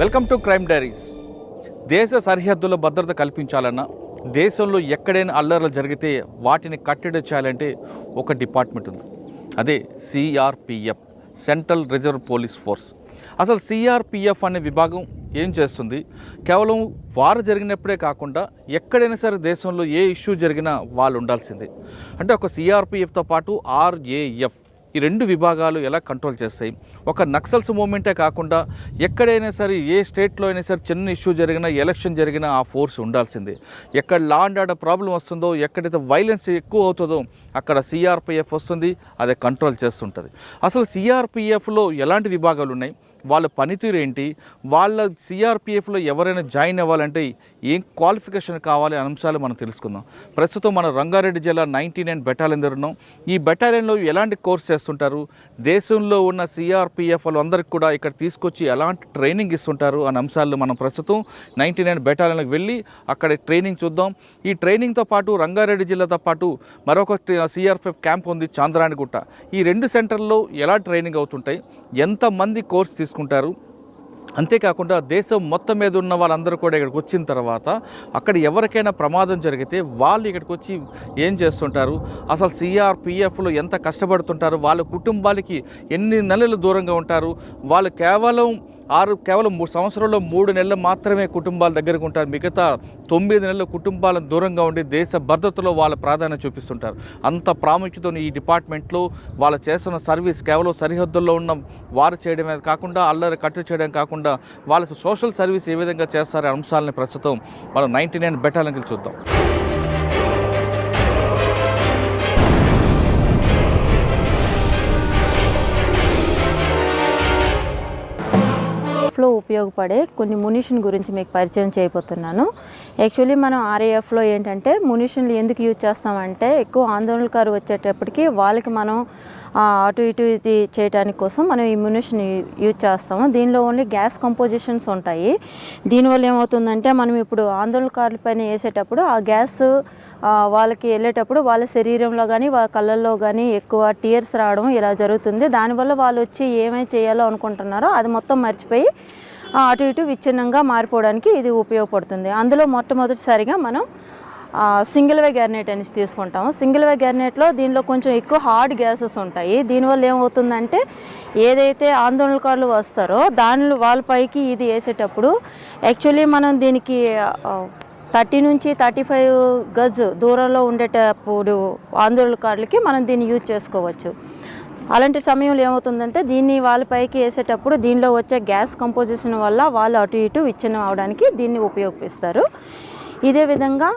Welcome to crime diaries దేశ సరిహద్దులో భద్రత కల్పించాలన్నా దేశంలో ఎక్కడైనా అల్లర్లు జరిగితే వాటిని కట్టడి చేయాలంటే ఒక డిపార్ట్మెంట్ ఉంది. అదే CRPF central reserve police force అసలు సిఆర్పిఎఫ్ అనే విభాగం ఏం చేస్తుంది? కేవలం వారు జరిగినప్పుడే కాకుండా ఎక్కడైనా సరే దేశంలో ఏ ఇష్యూ జరిగినా వాళ్ళు ఉండాల్సిందే. అంటే ఒక సిఆర్పిఎఫ్తో పాటు ఆర్ఏఎఫ్ ఈ రెండు విభాగాలు ఎలా కంట్రోల్ చేస్తాయి? ఒక నక్సల్స్ మూమెంటే కాకుండా ఎక్కడైనా సరే ఏ స్టేట్లో అయినా సరే చిన్న ఇష్యూ జరిగినా ఎలక్షన్ జరిగినా ఆ ఫోర్స్ ఉండాల్సిందే. ఎక్కడ లా అండ్ ఆర్డర్ ప్రాబ్లం వస్తుందో ఎక్కడైతే వైలెన్స్ ఎక్కువ అవుతుందో అక్కడ సిఆర్పిఎఫ్ వస్తుంది అదే కంట్రోల్ చేస్తుంటుంది. అసలు సిఆర్పిఎఫ్లో ఎలాంటి విభాగాలు ఉన్నాయి? వాళ్ళ పనితీరు ఏంటి? వాళ్ళ సిఆర్పిఎఫ్లో ఎవరైనా జాయిన్ అవ్వాలంటే ఏం క్వాలిఫికేషన్ కావాలి అనే అంశాలు మనం తెలుసుకుందాం. ప్రస్తుతం మన రంగారెడ్డి జిల్లా నైంటీ నైన్ బెటాలియన్ దగ్గర ఉన్నాం. ఈ బెటాలియన్లో ఎలాంటి కోర్స్ చేస్తుంటారు? దేశంలో ఉన్న సిఆర్పిఎఫ్ వాళ్ళందరికీ కూడా ఇక్కడ తీసుకొచ్చి ఎలాంటి ట్రైనింగ్ ఇస్తుంటారు అనే అంశాలు మనం ప్రస్తుతం నైంటీ నైన్ బెటాలియన్కి వెళ్ళి అక్కడ ట్రైనింగ్ చూద్దాం. ఈ ట్రైనింగ్తో పాటు రంగారెడ్డి జిల్లాతో పాటు మరొక సిఆర్పిఎఫ్ క్యాంప్ ఉంది చాంద్రాణిగుట్ట. ఈ రెండు సెంటర్లో ఎలా ట్రైనింగ్ అవుతుంటాయి? ఎంతమంది కోర్స్ తీసుకు తీసుకుంటారు. అంతేకాకుండా దేశం మొత్తం మీద ఉన్న వాళ్ళందరూ కూడా ఇక్కడికి వచ్చిన తర్వాత అక్కడ ఎవరికైనా ప్రమాదం జరిగితే వాళ్ళు ఇక్కడికి వచ్చి ఏం చేస్తుంటారు? అసలు సిఆర్పిఎఫ్లో ఎంత కష్టపడుతుంటారు? వాళ్ళ కుటుంబాలకి ఎన్ని నెలలు దూరంగా ఉంటారు? వాళ్ళు కేవలం ఆరు కేవలం మూడు సంవత్సరంలో మూడు నెలలు మాత్రమే కుటుంబాల దగ్గరకు ఉంటారు. మిగతా తొమ్మిది నెలలు కుటుంబాలను దూరంగా ఉండి దేశ భద్రతలో వాళ్ళ ప్రాధాన్యత చూపిస్తుంటారు. అంత ప్రాముఖ్యతను ఈ డిపార్ట్మెంట్లో వాళ్ళు చేస్తున్న సర్వీస్ కేవలం సరిహద్దుల్లో ఉన్న వారు చేయడమే కాకుండా అల్లరి కట్టు చేయడం కాకుండా వాళ్ళ సోషల్ సర్వీస్ ఏ విధంగా చేస్తారనే అంశాలని ప్రస్తుతం మనం నైంటీ నైన్ బెటాలియన్కి చూద్దాం. లో ఉపయోగపడే కొన్ని మునిషన్ గురించి మీకు పరిచయం చేయబోతున్నాను. యాక్చువల్లీ మనం ఆర్ఏఎఫ్లో ఏంటంటే మునిషన్లు ఎందుకు యూజ్ చేస్తామంటే ఎక్కువ ఆందోళనకారు వచ్చేటప్పటికి వాళ్ళకి మనం అటు ఇటు ఇది చేయడానికి కోసం మనం ఇమ్యునేషన్ యూజ్ చేస్తాము. దీనిలో ఓన్లీ గ్యాస్ కంపోజిషన్స్ ఉంటాయి. దీనివల్ల ఏమవుతుందంటే మనం ఇప్పుడు ఆందోళనకారుల పైన వేసేటప్పుడు ఆ గ్యాస్ వాళ్ళకి వెళ్ళేటప్పుడు వాళ్ళ శరీరంలో కానీ వాళ్ళ కళ్ళల్లో కానీ ఎక్కువ టీయర్స్ రావడం ఇలా జరుగుతుంది. దానివల్ల వాళ్ళు వచ్చి ఏమేమి చేయాలో అనుకుంటున్నారో అది మొత్తం మర్చిపోయి అటు ఇటు విచ్ఛిన్నంగా మారిపోవడానికి ఇది ఉపయోగపడుతుంది. అందులో మొట్టమొదటిసారిగా మనం సింగిల్ వే గ్యార్నెట్ అనేసి తీసుకుంటాము. సింగిల్ వే గ్యార్నెట్లో దీనిలో కొంచెం ఎక్కువ హార్డ్ గ్యాసెస్ ఉంటాయి. దీనివల్ల ఏమవుతుందంటే ఏదైతే ఆందోళనకారులు వస్తారో దానిలో వాళ్ళపైకి ఇది వేసేటప్పుడు యాక్చువల్లీ మనం దీనికి థర్టీ నుంచి థర్టీ ఫైవ్ గజ్ దూరంలో ఉండేటప్పుడు ఆందోళనకారులకి మనం దీన్ని యూజ్ చేసుకోవచ్చు. అలాంటి సమయంలో ఏమవుతుందంటే దీన్ని వాళ్ళ పైకి వేసేటప్పుడు దీనిలో వచ్చే గ్యాస్ కంపోజిషన్ వల్ల వాళ్ళు అటు ఇటు విచ్ఛిన్నం అవడానికి దీన్ని ఉపయోగిస్తారు. ఇదే విధంగా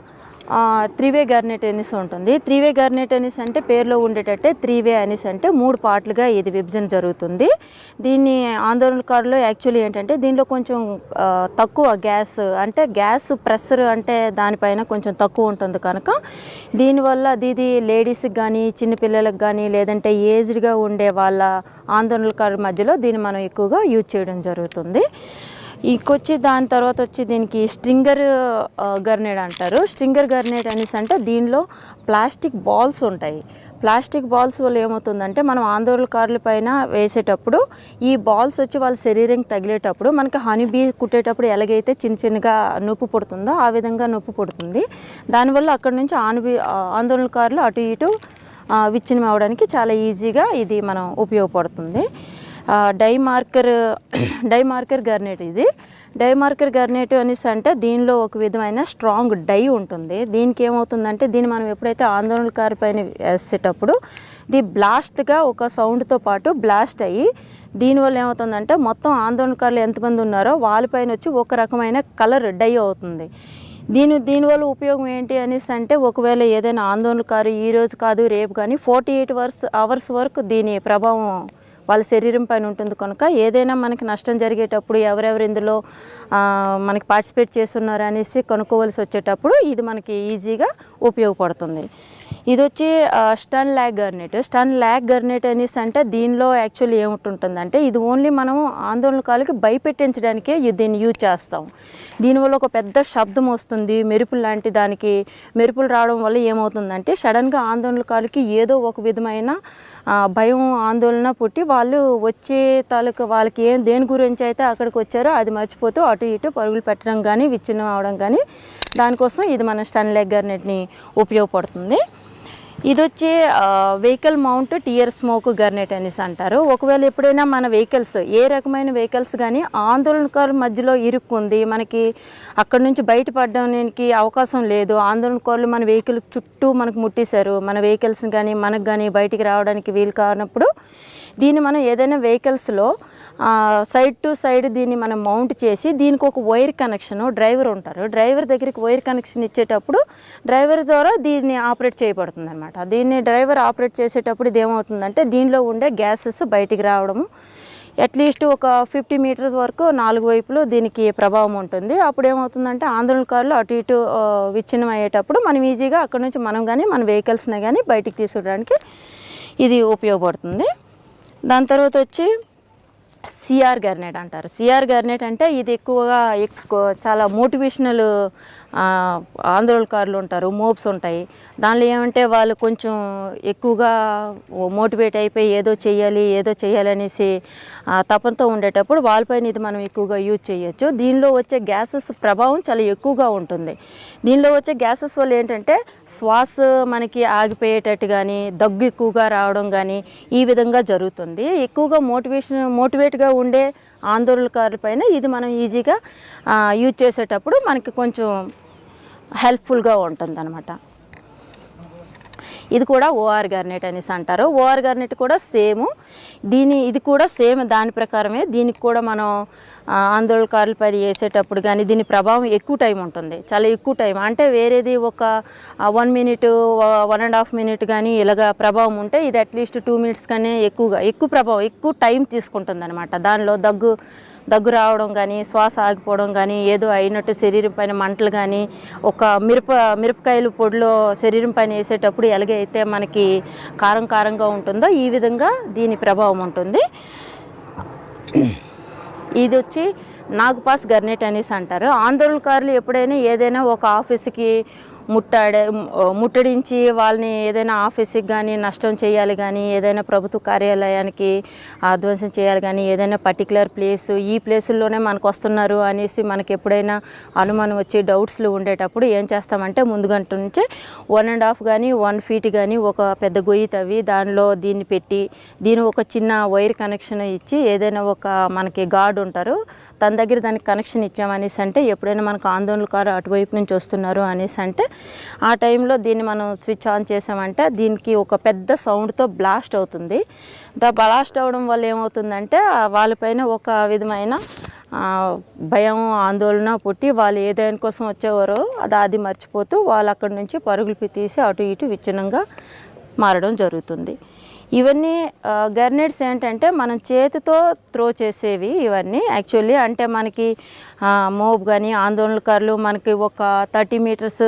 త్రీవే గర్నెట్ అనేసి ఉంటుంది. త్రీవే గర్నెట్ అనేసి అంటే పేరులో ఉండేటట్టే త్రీవే అనేసి అంటే మూడు పార్ట్లుగా ఇది విభజన జరుగుతుంది. దీన్ని ఆందోళనకారులు యాక్చువల్లీ ఏంటంటే దీనిలో కొంచెం తక్కువ గ్యాస్ అంటే గ్యాస్ ప్రెషర్ అంటే దానిపైన కొంచెం తక్కువ ఉంటుంది కనుక దీనివల్ల అది ఇది లేడీస్కి కానీ చిన్నపిల్లలకు కానీ లేదంటే ఏజ్డ్గా ఉండే వాళ్ళ ఆందోళనకారుల మధ్యలో దీన్ని మనం ఎక్కువగా యూజ్ చేయడం జరుగుతుంది. ఇంకొచ్చి దాని తర్వాత వచ్చి దీనికి స్ట్రింగర్ గర్నేడ్ అంటారు. స్ట్రింగర్ గర్నేడ్ అనేసి అంటే దీనిలో ప్లాస్టిక్ బాల్స్ ఉంటాయి. ప్లాస్టిక్ బాల్స్ వల్ల ఏమవుతుందంటే మనం ఆందోళనకారుల పైన వేసేటప్పుడు ఈ బాల్స్ వచ్చి వాళ్ళ శరీరం తగిలేటప్పుడు మనకి హనీ బీ కుట్టేటప్పుడు ఎలాగైతే చిన్న చిన్నగా నొప్పి పుడుతుందో ఆ విధంగా నొప్పి పుడుతుంది. దానివల్ల అక్కడ నుంచి ఆనుబి ఆందోళనకారులు అటు ఇటు విచ్ఛిన్నం అవడానికి చాలా ఈజీగా ఇది మనం ఉపయోగపడుతుంది. Dye marker dye marker grenade ఇది. డై మార్కర్ గర్నెట్ అనేసి అంటే దీనిలో ఒక విధమైన స్ట్రాంగ్ డై ఉంటుంది. దీనికి ఏమవుతుందంటే దీన్ని మనం ఎప్పుడైతే ఆందోళనకారి పైన వేసేటప్పుడు ఇది బ్లాస్ట్గా ఒక సౌండ్తో పాటు బ్లాస్ట్ అయ్యి దీనివల్ల ఏమవుతుందంటే మొత్తం ఆందోళనకారులు ఎంతమంది ఉన్నారో వాళ్ళపైన వచ్చి ఒక రకమైన కలర్ డై అవుతుంది. దీని దీనివల్ల ఉపయోగం ఏంటి అనేసి అంటే ఒకవేళ ఏదైనా ఆందోళనకారు ఈ రోజు కాదు రేపు కానీ ఫార్టీ ఎయిట్ అవర్స్ అవర్స్ వరకు దీని ప్రభావం వాళ్ళ శరీరం పైన ఉంటుంది కనుక ఏదైనా మనకి నష్టం జరిగేటప్పుడు ఎవరెవరు ఇందులో మనకి పార్టిసిపేట్ చేస్తున్నారు అనేసి కనుక్కోవలసి వచ్చేటప్పుడు ఇది మనకి ఈజీగా ఉపయోగపడుతుంది. ఇది వచ్చి stun lag grenade. Stun lag grenade అనేసి అంటే దీనిలో యాక్చువల్లీ ఏముంటుందంటే ఇది ఓన్లీ మనం ఆందోళనకాలకి భయపెట్టించడానికే దీన్ని యూజ్ చేస్తాం. దీనివల్ల ఒక పెద్ద శబ్దం వస్తుంది మెరుపులు లాంటి దానికి మెరుపులు రావడం వల్ల ఏమవుతుందంటే సడన్గా ఆందోళనకాలకి ఏదో ఒక విధమైన భయం ఆందోళన పుట్టి వాళ్ళు వచ్చే తాలూకు వాళ్ళకి ఏం దేని గురించి అయితే అక్కడికి వచ్చారో అది మర్చిపోతూ అటు ఇటు పరుగులు పెట్టడం కానీ విచ్ఛిన్నం అవడం కానీ దానికోసం ఇది మన స్టన్ లెగ్గర్ గర్నెట్ని ఉపయోగపడుతుంది. ఇది వచ్చి vehicle mount tear smoke grenade అనేసి అంటారు. ఒకవేళ ఎప్పుడైనా మన వెహికల్స్ ఏ రకమైన వెహికల్స్ కానీ ఆందోళనకారుల మధ్యలో ఇరుక్కుంది మనకి అక్కడ నుంచి బయటపడడానికి అవకాశం లేదు ఆందోళనకారులు మన వెహికల్ చుట్టూ మనకు ముట్టేశారు మన వెహికల్స్ కానీ మనకు కానీ బయటికి రావడానికి వీలు కానప్పుడు దీన్ని మనం ఏదైనా వెహికల్స్లో సైడ్ టు సైడ్ దీన్ని మనం మౌంట్ చేసి దీనికి ఒక వైర్ కనెక్షన్ డ్రైవర్ ఉంటారు. డ్రైవర్ దగ్గరికి వైర్ కనెక్షన్ ఇచ్చేటప్పుడు డ్రైవర్ ద్వారా దీన్ని ఆపరేట్ చేయబడుతుంది అనమాట దీన్ని డ్రైవర్ ఆపరేట్ చేసేటప్పుడు ఇది ఏమవుతుందంటే దీనిలో ఉండే గ్యాసెస్ బయటికి రావడము. అట్లీస్ట్ ఒక ఫిఫ్టీ మీటర్స్ వరకు నాలుగు వైపులు దీనికి ప్రభావం ఉంటుంది. అప్పుడు ఏమవుతుందంటే ఆందోళనకారులు అటు ఇటు విచ్ఛిన్నం అయ్యేటప్పుడు మనం ఈజీగా అక్కడ నుంచి మనం కానీ మన వెహికల్స్ని కానీ బయటికి తీసుకురావడానికి ఇది ఉపయోగపడుతుంది. దాని తర్వాత వచ్చి సిఆర్ గర్నెట్ అంటారు. సిఆర్ గర్నెట్ అంటే ఇది ఎక్కువగా ఎక్కువ చాలా మోటివేషనల్ ఆందోళనకారులు ఉంటారు మోబ్స్ ఉంటాయి. దానిలో ఏమంటే వాళ్ళు కొంచెం ఎక్కువగా మోటివేట్ అయిపోయి ఏదో చేయాలి ఏదో చేయాలి అనేసి తపనతో ఉండేటప్పుడు వాళ్ళపైన ఇది మనం ఎక్కువగా యూజ్ చేయొచ్చు. దీనిలో వచ్చే గ్యాసెస్ ప్రభావం చాలా ఎక్కువగా ఉంటుంది. దీనిలో వచ్చే గ్యాసెస్ వల్ల ఏంటంటే శ్వాస మనకి ఆగిపోయేటట్టు కానీ దగ్గు ఎక్కువగా రావడం కానీ ఈ విధంగా జరుగుతుంది. ఎక్కువగా మోటివేషన్ మోటివేట్గా ఉండే ఆందోళనకారుల పైన ఇది మనం ఈజీగా యూజ్ చేసేటప్పుడు మనకి కొంచెం హెల్ప్ఫుల్గా ఉంటుంది అనమాట ఇది కూడా ఓఆర్ గార్నెట్ అనేసి అంటారు. ఓఆర్ గార్నెట్ కూడా సేమ్. దీని ఇది కూడా సేమ్ దాని ప్రకారమే. దీనికి కూడా మనం ఆందోళనకారులు ఆందోళనకారుల చేసేటప్పుడు కానీ దీని ప్రభావం ఎక్కువ టైం ఉంటుంది. చాలా ఎక్కువ టైం. అంటే వేరేది ఒక one minute one and half minute కానీ ఇలాగ ప్రభావం ఉంటే ఇది అట్లీస్ట్ టూ మినిట్స్ కానీ ఎక్కువగా ఎక్కువ ప్రభావం ఎక్కువ టైం తీసుకుంటుంది అనమాట దానిలో దగ్గు దగ్గు రావడం కానీ శ్వాస ఆగిపోవడం కానీ ఏదో అయినట్టు శరీరం పైన మంటలు కానీ ఒక మిరప మిరపకాయలు పొడిలో శరీరం పైన వేసేటప్పుడు ఎలాగైతే మనకి కారం కారంగా ఉంటుందో ఈ విధంగా దీని ప్రభావం ఉంటుంది. ఇది వచ్చి నాగపాస్ గర్నెట్ అనేసి అంటారు. ఆందోళనకారులు ఎప్పుడైనా ఏదైనా ఒక ఆఫీస్కి ముట్టాడే ముట్టడించి వాళ్ళని ఏదైనా ఆఫీస్కి కానీ నష్టం చేయాలి కానీ ఏదైనా ప్రభుత్వ కార్యాలయానికి ఆధ్వంసం చేయాలి కానీ ఏదైనా పర్టికులర్ ప్లేస్ ఈ ప్లేసుల్లోనే మనకు వస్తున్నారు అనేసి మనకి ఎప్పుడైనా అనుమానం వచ్చి డౌట్స్లు ఉండేటప్పుడు ఏం చేస్తామంటే ముందుగంట నుంచి వన్ అండ్ హాఫ్ కానీ వన్ ఫీట్ కానీ ఒక పెద్ద గొయ్యి తవ్వి దానిలో దీన్ని పెట్టి దీని ఒక చిన్న వైర్ కనెక్షన్ ఇచ్చి ఏదైనా ఒక మనకి గార్డ్ ఉంటారు తన దగ్గర దానికి కనెక్షన్ ఇచ్చామనేసి అంటే ఎప్పుడైనా మనకు ఆందోళనకారు అటువైపు నుంచి వస్తున్నారు అనేసి అంటే ఆ టైంలో దీన్ని మనం స్విచ్ ఆన్ చేసామంటే దీనికి ఒక పెద్ద సౌండ్తో బ్లాస్ట్ అవుతుంది. దా బ్లాస్ట్ అవడం వల్ల ఏమవుతుందంటే వాళ్ళపైన ఒక విధమైన భయం ఆందోళన పుట్టి వాళ్ళు ఏ కోసం వచ్చేవారో అది అది మర్చిపోతూ వాళ్ళు అక్కడి నుంచి పరుగులు తీసి అటు ఇటు విచ్ఛిన్నంగా మారడం జరుగుతుంది. ఇవన్నీ గర్నెట్స్ ఏంటంటే మనం చేతితో త్రో చేసేవి ఇవన్నీ. యాక్చువల్లీ అంటే మనకి మోబ్ కానీ ఆందోళనకారులు మనకి ఒక thirty metres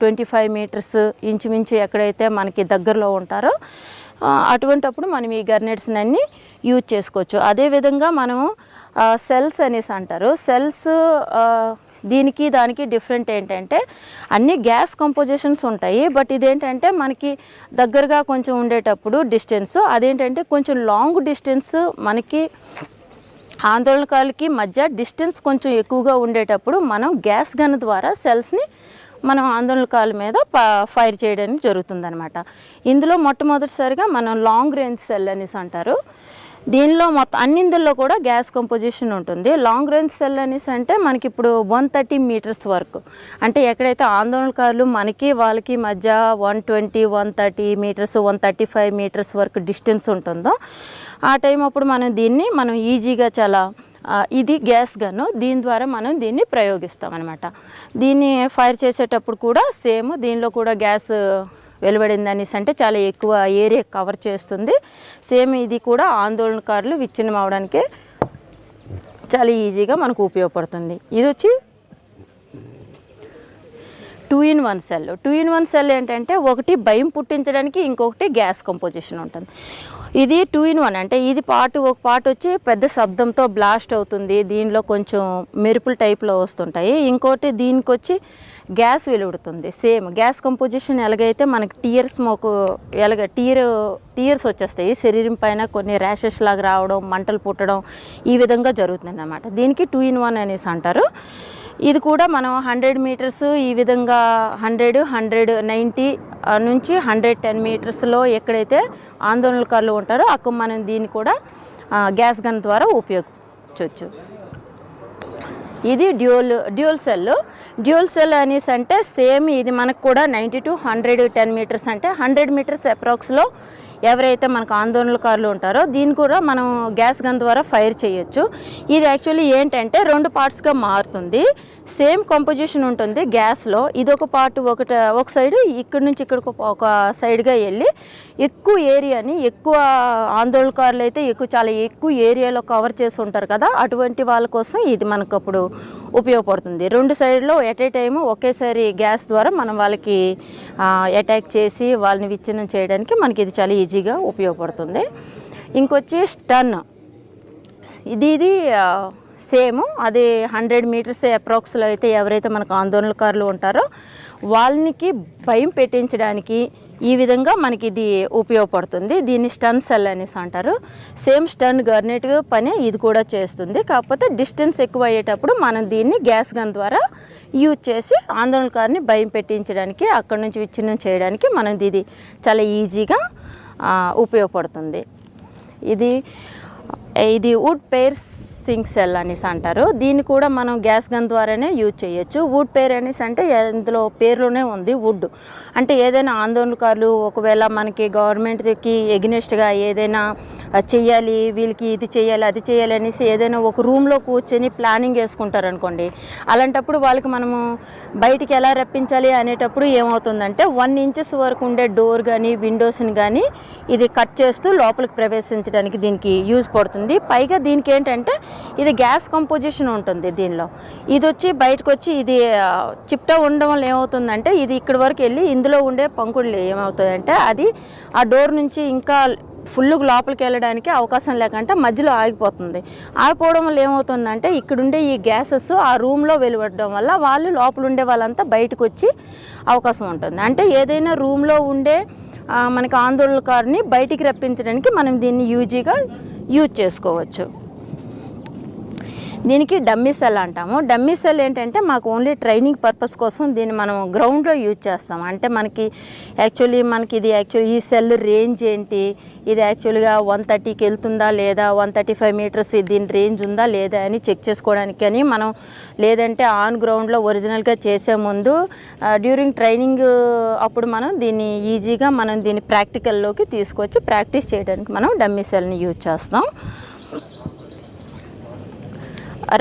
twenty five metres ఇంచుమించు ఎక్కడైతే మనకి దగ్గరలో ఉంటారో అటువంటప్పుడు మనం ఈ గర్నెట్స్ని అన్ని యూజ్ చేసుకోవచ్చు. అదేవిధంగా మనము సెల్స్ అనేసి అంటారు. సెల్స్ దీనికి దానికి డిఫరెంట్ ఏంటంటే అన్ని గ్యాస్ కంపోజిషన్స్ ఉంటాయి బట్ ఇదేంటంటే మనకి దగ్గరగా కొంచెం ఉండేటప్పుడు డిస్టెన్స్ అదేంటంటే కొంచెం లాంగ్ డిస్టెన్స్ మనకి ఆందోళనకాలకి మధ్య డిస్టెన్స్ కొంచెం ఎక్కువగా ఉండేటప్పుడు మనం గ్యాస్ గన్ ద్వారా సెల్స్ని మనం ఆందోళనకాల మీద ప- ఫైర్ చేయడానికి జరుగుతుందన్నమాట. ఇందులో మొట్టమొదటిసారిగా మనం లాంగ్ రేంజ్ సెల్ అనేసి అంటారు. దీనిలో మొత్తం అన్నిందుల్లో కూడా గ్యాస్ కంపోజిషన్ ఉంటుంది. లాంగ్ రేంజ్ సెల్ అనేసి అంటే మనకి ఇప్పుడు వన్ థర్టీ మీటర్స్ వరకు. అంటే ఎక్కడైతే ఆందోళనకారులు మనకి వాళ్ళకి మధ్య one twenty one thirty metres one thirty five metres వరకు డిస్టెన్స్ ఉంటుందో ఆ టైం అప్పుడు మనం దీన్ని మనం ఈజీగా చాలా ఇది గ్యాస్ గన్ను దీని ద్వారా మనం దీన్ని ప్రయోగిస్తాం అనమాట దీన్ని ఫైర్ చేసేటప్పుడు కూడా సేమ్ దీనిలో కూడా గ్యాస్ వెలువడింది అనేసి అంటే చాలా ఎక్కువ ఏరియా కవర్ చేస్తుంది. సేమ్ ఇది కూడా ఆందోళనకారులు విచ్ఛిన్నం అవడానికి చాలా ఈజీగా మనకు ఉపయోగపడుతుంది. ఇది వచ్చి two in one shell two in one shell ఏంటంటే ఒకటి భయం పుట్టించడానికి ఇంకొకటి గ్యాస్ కంపోజిషన్ ఉంటుంది. ఇది టూ ఇన్ వన్ అంటే ఇది పార్ట్ ఒక పార్ట్ వచ్చి పెద్ద శబ్దంతో బ్లాస్ట్ అవుతుంది. దీనిలో కొంచెం మెరుపుల టైప్లో వస్తుంటాయి. ఇంకోటి దీనికి వచ్చి గ్యాస్ వెలువడుతుంది సేమ్ గ్యాస్ కంపోజిషన్ ఎలాగైతే మనకి టీయర్ స్మోక్ ఎలాగ టీయర్ టీయర్స్ వచ్చేస్తాయి. శరీరం పైన కొన్ని ర్యాషెస్ లాగా రావడం మంటలు పుట్టడం ఈ విధంగా జరుగుతుంది అన్నమాట దీనికి టూ ఇన్ వన్ అనేసి అంటారు. ఇది కూడా మనం హండ్రెడ్ మీటర్స్ ఈ విధంగా హండ్రెడ్ హండ్రెడ్ నైంటీ నుంచి హండ్రెడ్ టెన్ మీటర్స్లో ఎక్కడైతే ఆందోళనకారులు ఉంటారో అక్కడ మనం దీన్ని కూడా గ్యాస్ గన్ ద్వారా ఉపయోగించవచ్చు. ఇది dual dual cell dual cell అనేసి అంటే సేమ్ ఇది మనకు కూడా ninety to hundred ten metres అంటే హండ్రెడ్ మీటర్స్ అప్రాక్స్లో ఎవరైతే మనకు ఆందోళనకారులు ఉంటారో దీన్ని కూడా మనం గ్యాస్ గన్ ద్వారా ఫైర్ చేయొచ్చు. ఇది యాక్చువల్లీ ఏంటంటే రెండు పార్ట్స్గా మారుతుంది. సేమ్ కంపోజిషన్ ఉంటుంది గ్యాస్లో ఇది ఒక పార్ట్ ఒకట ఒక సైడ్ ఇక్కడ నుంచి ఇక్కడికి ఒక సైడ్గా వెళ్ళి ఎక్కువ ఏరియాని ఎక్కువ ఆందోళనకారులు అయితే ఎక్కువ చాలా ఎక్కువ ఏరియాలో కవర్ చేసి ఉంటారు కదా. అటువంటి వాళ్ళ కోసం ఇది మనకు అప్పుడు ఉపయోగపడుతుంది. రెండు సైడ్లో ఎట్ ఏ టైము ఒకేసారి గ్యాస్ ద్వారా మనం వాళ్ళకి అటాక్ చేసి వాళ్ళని విచ్ఛిన్నం చేయడానికి మనకి ఇది చాలా ఈజీగా ఉపయోగపడుతుంది. ఇంకొచ్చి స్టన్ ఇది ఇది సేమ్ అది హండ్రెడ్ మీటర్స్ అప్రాక్స్లో అయితే ఎవరైతే మనకు ఆందోళనకారులు ఉంటారో వాళ్ళకి భయం పెట్టించడానికి ఈ విధంగా మనకి ఇది ఉపయోగపడుతుంది. దీన్ని స్టన్ సెల్ అనేసి అంటారు. సేమ్ స్టన్ గర్నెట్ పని ఇది కూడా చేస్తుంది. కాకపోతే డిస్టెన్స్ ఎక్కువ అయ్యేటప్పుడు మనం దీన్ని గ్యాస్ గన్ ద్వారా యూజ్ చేసి ఆందోళనకారిని భయం పెట్టించడానికి అక్కడి నుంచి విచ్ఛిన్నం చేయడానికి మనం ఇది చాలా ఈజీగా ఉపయోగపడుతుంది. ఇది ఇది వుడ్ పేర్స్ సింక్ సెల్ అనేసి అంటారు. దీన్ని కూడా మనం గ్యాస్ గన్ ద్వారానే యూజ్ చేయొచ్చు. వుడ్ పేర్ అనేసి అంటే ఇందులో పేరులోనే ఉంది వుడ్. అంటే ఏదైనా ఆందోళనకారులు ఒకవేళ మనకి గవర్నమెంట్కి ఎగ్నెస్ట్గా ఏదైనా చెయ్యాలి వీళ్ళకి ఇది చేయాలి అది చేయాలి అనేసి ఏదైనా ఒక రూమ్లో కూర్చొని ప్లానింగ్ వేసుకుంటారు అనుకోండి అలాంటప్పుడు వాళ్ళకి మనము బయటికి ఎలా రప్పించాలి అనేటప్పుడు ఏమవుతుందంటే వన్ ఇంచెస్ వరకు ఉండే డోర్ కానీ విండోస్ని కానీ ఇది కట్ చేస్తూ లోపలికి ప్రవేశించడానికి దీనికి యూజ్ పడుతుంది. పైగా దీనికి ఏంటంటే ఇది గ్యాస్ కంపోజిషన్ ఉంటుంది దీనిలో. ఇది వచ్చి బయటకు వచ్చి ఇది చిప్టా ఉండడం వల్ల ఏమవుతుందంటే ఇది ఇక్కడి వరకు వెళ్ళి ఇందులో ఉండే పంకుడులు ఏమవుతుందంటే అది ఆ డోర్ నుంచి ఇంకా ఫుల్ లోపలికి వెళ్ళడానికి అవకాశం లేకుండా మధ్యలో ఆగిపోతుంది. ఆగిపోవడం వల్ల ఏమవుతుందంటే ఇక్కడుండే ఈ గ్యాసెస్ ఆ రూమ్లో వెలువడడం వల్ల వాళ్ళు లోపల ఉండే వాళ్ళంతా బయటకు వచ్చి అవకాశం ఉంటుంది. అంటే ఏదైనా రూమ్లో ఉండే మనకి ఆందోళనకారిని బయటికి రప్పించడానికి మనం దీన్ని యూజీగా యూజ్ చేసుకోవచ్చు. దీనికి డమ్మీ సెల్ అంటాము. డమ్మీ సెల్ ఏంటంటే మాకు ఓన్లీ ట్రైనింగ్ పర్పస్ కోసం దీన్ని మనం గ్రౌండ్లో యూజ్ చేస్తాం. అంటే మనకి యాక్చువల్లీ మనకి ఇది యాక్చువల్లీ ఈ సెల్ రేంజ్ ఏంటి? ఇది యాక్చువల్గా వన్ థర్టీకి వెళ్తుందా లేదా? వన్ థర్టీ ఫైవ్ మీటర్స్ దీని రేంజ్ ఉందా లేదా అని చెక్ చేసుకోవడానికి కానీ మనం లేదంటే ఆన్ గ్రౌండ్లో ఒరిజినల్గా చేసే ముందు డ్యూరింగ్ ట్రైనింగ్ అప్పుడు మనం దీన్ని ఈజీగా మనం దీన్ని ప్రాక్టికల్లోకి తీసుకొచ్చి ప్రాక్టీస్ చేయడానికి మనం డమ్మీ సెల్ని యూజ్ చేస్తాం.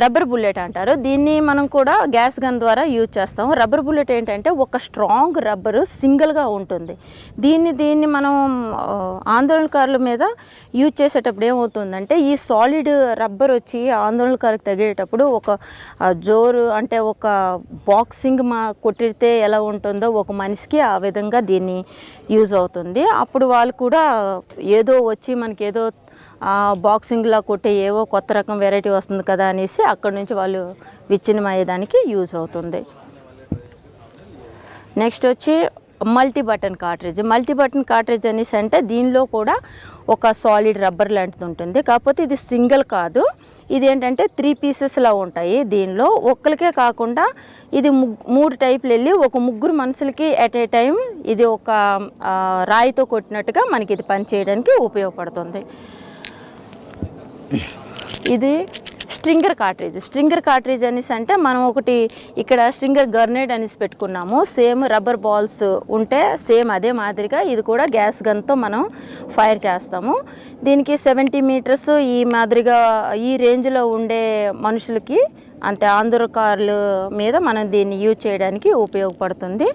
రబ్బర్ బుల్లెట్ అంటారు. దీన్ని మనం కూడా గ్యాస్ గన్ ద్వారా యూజ్ చేస్తాం రబ్బర్ బుల్లెట్ ఏంటంటే ఒక స్ట్రాంగ్ రబ్బరు సింగిల్గా ఉంటుంది. దీన్ని దీన్ని మనం ఆందోళనకారుల మీద యూజ్ చేసేటప్పుడు ఏమవుతుందంటే ఈ సాలిడ్ రబ్బర్ వచ్చి ఆందోళనకారుకు తగిలేటప్పుడు ఒక జోరు అంటే ఒక బాక్సింగ్ మా కొట్టితే ఎలా ఉంటుందో ఒక మనిషికి ఆ విధంగా దీన్ని యూజ్ అవుతుంది. అప్పుడు వాళ్ళు కూడా ఏదో వచ్చి మనకి ఏదో బాక్సింగ్లా కొట్టే ఏవో కొత్త రకం వెరైటీ వస్తుంది కదా అనేసి అక్కడి నుంచి వాళ్ళు విచ్ఛిన్నమయ్యేదానికి యూజ్ అవుతుంది. నెక్స్ట్ వచ్చి multi button cartridge multi button cartridge అనేసి అంటే దీనిలో కూడా ఒక సాలిడ్ రబ్బర్ లాంటిది ఉంటుంది. కాకపోతే ఇది సింగిల్ కాదు. ఇది ఏంటంటే త్రీ పీసెస్లా ఉంటాయి దీనిలో. ఒక్కరికే కాకుండా ఇది మూడు టైపులు వెళ్ళి ఒక ముగ్గురు మనుషులకి ఎట్ ఏ టైం ఇది ఒక రాయితో కొట్టినట్టుగా మనకి ఇది పనిచేయడానికి ఉపయోగపడుతుంది. ఇది స్ట్రింగర్ కార్ట్రేజ్ స్ట్రింగర్ కార్ట్రేజ్ అనేసి అంటే మనం ఒకటి ఇక్కడ స్ట్రింగర్ గర్నేడ్ అనేసి పెట్టుకున్నాము. సేమ్ రబ్బర్ బాల్స్ ఉంటే సేమ్ అదే మాదిరిగా ఇది కూడా గ్యాస్ గన్తో మనం ఫైర్ చేస్తాము. దీనికి సెవెంటీ మీటర్స్ ఈ మాదిరిగా ఈ రేంజ్లో ఉండే మనుషులకి అంతే ఆందోళనకారుల మీద మనం దీన్ని యూజ్ చేయడానికి ఉపయోగపడుతుంది.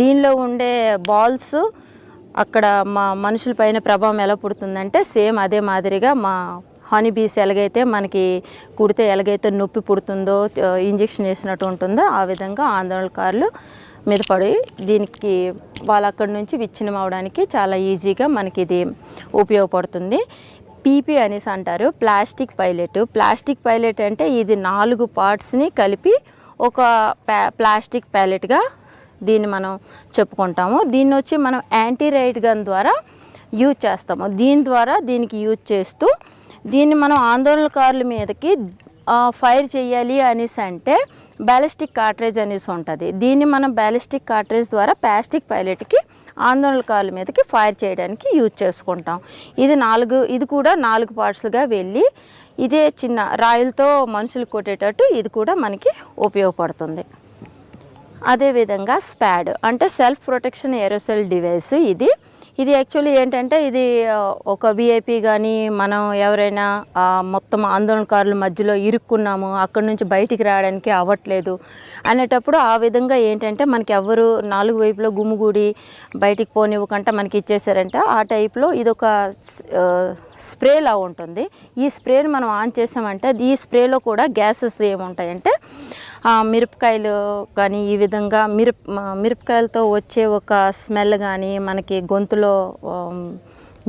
దీనిలో ఉండే బాల్స్ అక్కడ మా మనుషుల పైన ప్రభావం ఎలా పుడుతుందంటే సేమ్ అదే మాదిరిగా మా హనీ బీస్ ఎలాగైతే మనకి కుడితే ఎలాగైతే నొప్పి పుడుతుందో ఇంజెక్షన్ వేసినట్టు ఉంటుందో ఆ విధంగా ఆందోళనకారులు మీద పడి దీనికి వాళ్ళు అక్కడి నుంచి విచ్ఛిన్నం అవడానికి చాలా ఈజీగా మనకి ఇది ఉపయోగపడుతుంది. పీపీ అనేసి అంటారు ప్లాస్టిక్ పైలెట్. ప్లాస్టిక్ పైలెట్ అంటే ఇది నాలుగు పార్ట్స్ని కలిపి ఒక ప్లాస్టిక్ ప్యాలెట్గా దీన్ని మనం చెప్పుకుంటాము. దీన్ని వచ్చి మనం యాంటీ రైట్ గన్ ద్వారా యూజ్ చేస్తాము. దీని ద్వారా దీనికి యూజ్ చేస్తూ దీన్ని మనం ఆందోళనకారుల మీదకి ఫైర్ చేయాలి అనేసి అంటే బ్యాలిస్టిక్ కార్ట్రేజ్ అనేసి ఉంటుంది. దీన్ని మనం బ్యాలిస్టిక్ కార్ట్రేజ్ ద్వారా ప్లాస్టిక్ పైలెట్కి ఆందోళనకారుల మీదకి ఫైర్ చేయడానికి యూజ్ చేసుకుంటాం. ఇది నాలుగు ఇది కూడా నాలుగు పార్ట్స్గా వెళ్ళి ఇదే చిన్న రాయిలతో మనుషులు కొట్టేటట్టు ఇది కూడా మనకి ఉపయోగపడుతుంది. అదేవిధంగా స్పాడ్ అంటే సెల్ఫ్ ప్రొటెక్షన్ ఏరోసెల్ డివైస్ ఇది. ఇది యాక్చువల్లీ ఏంటంటే ఇది ఒక విఐపి కానీ మనం ఎవరైనా మొత్తం ఆందోళనకారుల మధ్యలో ఇరుక్కున్నాము అక్కడి నుంచి బయటికి రావడానికి అవ్వట్లేదు అనేటప్పుడు ఆ విధంగా ఏంటంటే మనకి ఎవరు నాలుగు వైపులో గుమ్ముగూడి బయటికి పోనివ్వకుండా మనకి ఇచ్చేసారంటే ఆ టైప్లో ఇది ఒక స్ప్రేలా ఉంటుంది. ఈ స్ప్రేని మనం ఆన్ చేసామంటే ఈ స్ప్రేలో కూడా గ్యాసెస్ ఏముంటాయంటే మిరపకాయలు కానీ ఈ విధంగా మిరప మిరపకాయలతో వచ్చే ఒక స్మెల్ కానీ మనకి గొంతులో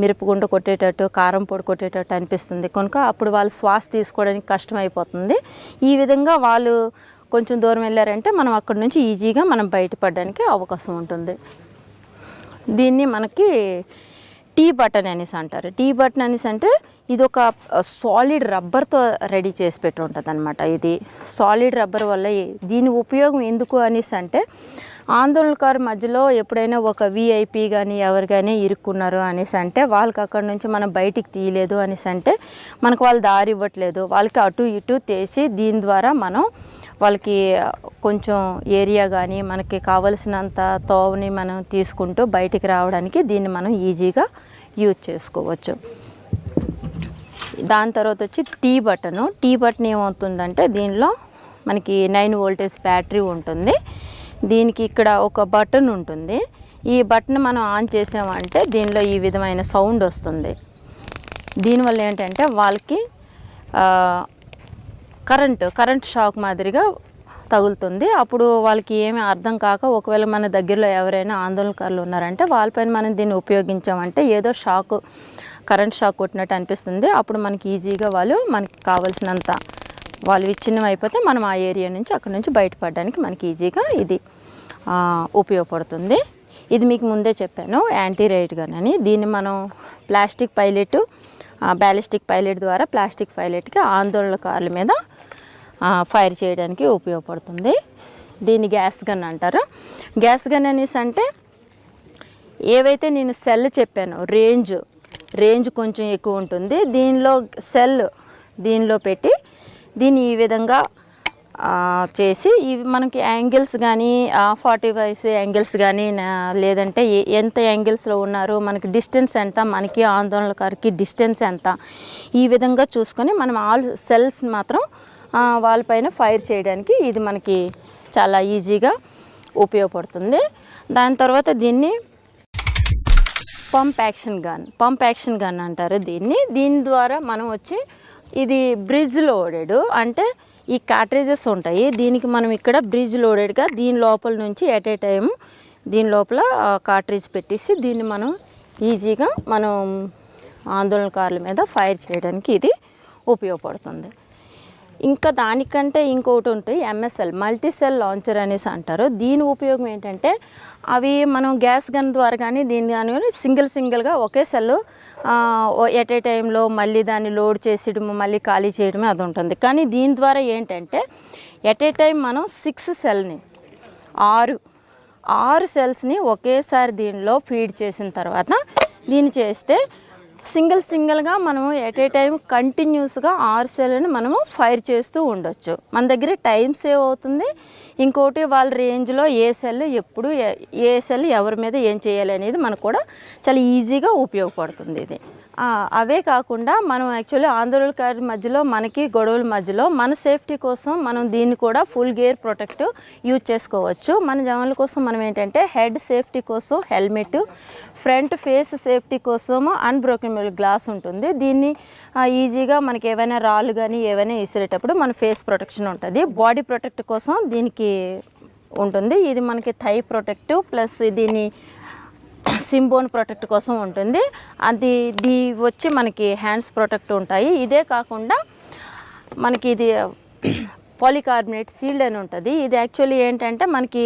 మిరపగుండ కొట్టేటట్టు కారం పొడి కొట్టేటట్టు అనిపిస్తుంది. కనుక అప్పుడు వాళ్ళు శ్వాస తీసుకోవడానికి కష్టం అయిపోతుంది ఈ విధంగా వాళ్ళు కొంచెం దూరం వెళ్ళారంటే మనం అక్కడి నుంచి ఈజీగా మనం బయటపడడానికి అవకాశం ఉంటుంది. దీన్ని మనకి టీ బటన్ అనేసి అంటారు. టీ బటన్ అనేసి అంటే ఇది ఒక సాలిడ్ రబ్బర్తో రెడీ చేసి పెట్టి ఉంటుంది అనమాట ఇది. సాలిడ్ రబ్బర్ వల్ల దీని ఉపయోగం ఎందుకు అనేసి అంటే ఆందోళనకారు మధ్యలో ఎప్పుడైనా ఒక విఐపి కానీ ఎవరు కానీ ఇరుక్కున్నారు అనేసి అంటే వాళ్ళకి అక్కడ నుంచి మనం బయటికి తీయలేదు అనేసి అంటే మనకు వాళ్ళు దారి ఇవ్వట్లేదు. వాళ్ళకి అటు ఇటు తీసి దీని ద్వారా మనం వాళ్ళకి కొంచెం ఏరియా కానీ మనకి కావలసినంత తోవని మనం తీసుకుంటూ బయటికి రావడానికి దీన్ని మనం ఈజీగా యూజ్ చేసుకోవచ్చు. దాని తర్వాత వచ్చి టీ బటను. టీ బటన్ ఏమవుతుందంటే దీనిలో మనకి నైన్ వోల్టేజ్ బ్యాటరీ ఉంటుంది. దీనికి ఇక్కడ ఒక బటన్ ఉంటుంది. ఈ బటన్ మనం ఆన్ చేసామంటే దీనిలో ఈ విధమైన సౌండ్ వస్తుంది. దీనివల్ల ఏంటంటే వాళ్ళకి కరెంట్ కరెంట్ షాక్ మాదిరిగా తగులుతుంది. అప్పుడు వాళ్ళకి ఏమీ అర్థం కాక ఒకవేళ మన దగ్గరలో ఎవరైనా ఆందోళనకారులు ఉన్నారంటే వాళ్ళపైన మనం దీన్ని ఉపయోగించామంటే ఏదో షాక్ కరెంట్ షాక్ కొట్టినట్టు అనిపిస్తుంది. అప్పుడు మనకి ఈజీగా వాళ్ళు మనకి కావాల్సినంత వాళ్ళు విచ్ఛిన్నం అయిపోతే మనం ఆ ఏరియా నుంచి అక్కడ నుంచి బయటపడడానికి మనకి ఈజీగా ఇది ఉపయోగపడుతుంది. ఇది మీకు ముందే చెప్పాను యాంటీ రైట్గానని దీన్ని మనం ప్లాస్టిక్ పైలెట్ బ్యాలిస్టిక్ పైలెట్ ద్వారా ప్లాస్టిక్ పైలెట్కి ఆందోళనకారుల మీద ఫైర్ చేయడానికి ఉపయోగపడుతుంది. దీన్ని గ్యాస్ గన్ అంటారు. గ్యాస్ గన్ అనేసి అంటే ఏవైతే నేను సెల్ చెప్పానో రేంజ్ రేంజ్ కొంచెం ఎక్కువ ఉంటుంది. దీనిలో సెల్ దీనిలో పెట్టి దీన్ని ఈ విధంగా చేసి ఇవి మనకి యాంగిల్స్ కానీ ఫార్టీ ఫైవ్ యాంగిల్స్ కానీ లేదంటే ఎంత యాంగిల్స్లో ఉన్నారు మనకి డిస్టెన్స్ ఎంత మనకి ఆందోళనకారికి డిస్టెన్స్ ఎంత ఈ విధంగా చూసుకొని మనం ఆల్ సెల్స్ మాత్రం వాళ్ళపైన ఫైర్ చేయడానికి ఇది మనకి చాలా ఈజీగా ఉపయోగపడుతుంది. దాని తర్వాత దీన్ని pump action gun pump action gun అంటారు దీన్ని. దీని ద్వారా మనం వచ్చి ఇది బ్రిడ్జ్ లోడెడ్. అంటే ఈ కార్ట్రేజెస్ ఉంటాయి. దీనికి మనం ఇక్కడ బ్రిడ్జ్ లోడెడ్గా దీని లోపల నుంచి ఎట్ ఏ టైం దీని లోపల కార్ట్రేజ్ పెట్టేసి దీన్ని మనం ఈజీగా మనం ఆందోళనకారుల మీద ఫైర్ చేయడానికి ఇది ఉపయోగపడుతుంది. ఇంకా దానికంటే ఇంకొకటి ఉంటాయి ఎంఎస్ఎల్ మల్టీ సెల్ లాంచర్ అనేసి అంటారు. దీని ఉపయోగం ఏంటంటే అవి మనం గ్యాస్ గన్ ద్వారా కానీ దీని కానీ సింగిల్ సింగిల్గా ఒకే సెల్ ఎట్ ఏ టైంలో మళ్ళీ దాన్ని లోడ్ చేసేయడము మళ్ళీ ఖాళీ చేయడమే అది ఉంటుంది. కానీ దీని ద్వారా ఏంటంటే ఎట్ ఏ టైం మనం సిక్స్ సెల్ని ఆరు ఆరు సెల్స్ని ఒకేసారి దీనిలో ఫీడ్ చేసిన తర్వాత దీన్ని చేస్తే సింగిల్ సింగిల్గా మనము ఎట్ ఏ టైం కంటిన్యూస్గా ఆరు సెల్ని మనము ఫైర్ చేస్తూ ఉండొచ్చు. మన దగ్గర టైం సేవ్ అవుతుంది. ఇంకోటి వాళ్ళ రేంజ్లో ఏ సెల్ ఎప్పుడు ఏ- సెల్ ఎవరి మీద ఏం చేయాలి అనేది మనకు కూడా చాలా ఈజీగా ఉపయోగపడుతుంది ఇది. అవే కాకుండా మనం యాక్చువల్లీ ఆందోళనకారి మధ్యలో మనకి గొడవల మధ్యలో మన సేఫ్టీ కోసం మనం దీన్ని కూడా ఫుల్ గేర్ ప్రొటెక్ట్ యూజ్ చేసుకోవచ్చు. మన జవాన్ల కోసం మనం ఏంటంటే హెడ్ సేఫ్టీ కోసం హెల్మెట్ ఫ్రంట్ ఫేస్ సేఫ్టీ కోసం అన్బ్రోకెనబుల్ గ్లాస్ ఉంటుంది. దీన్ని ఈజీగా మనకి ఏవైనా రాళ్ళు కానీ ఏవైనా ఇసిరేటప్పుడు మన ఫేస్ ప్రొటెక్షన్ ఉంటుంది. బాడీ ప్రొటెక్ట్ కోసం దీనికి ఉంటుంది. ఇది మనకి థై ప్రొటెక్టివ్ ప్లస్ దీని సింబోన్ ప్రొటెక్ట్ కోసం ఉంటుంది. అది ఇది వచ్చి మనకి హ్యాండ్స్ ప్రొటెక్ట్ ఉంటాయి. ఇదే కాకుండా మనకి ఇది పాలికార్బినేట్ సీల్డ్ అని ఉంటుంది. ఇది యాక్చువల్లీ ఏంటంటే మనకి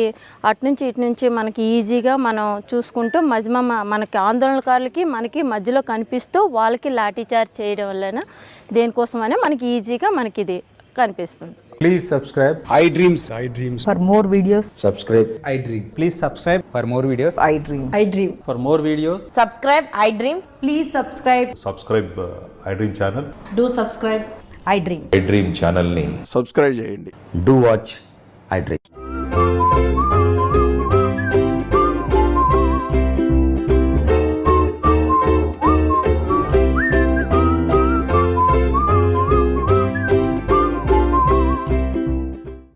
అటు నుంచి ఇటు నుంచి మనకి ఈజీగా మనం చూసుకుంటూ మధ్యమ మనకి ఆందోళనకారులకి మనకి మధ్యలో కనిపిస్తూ వాళ్ళకి లాఠీచార్జ్ చేయడం వలన దేనికోసమనే మనకి ఈజీగా మనకి ఇది కనిపిస్తుంది please subscribe I dreams I dreams for more videos subscribe I dream please subscribe for more videos I dream I dream for more videos subscribe I dream please subscribe subscribe I dream channel do subscribe I dream. I dream ఛానల్ని Subscribe చేయండి. Do watch I dream.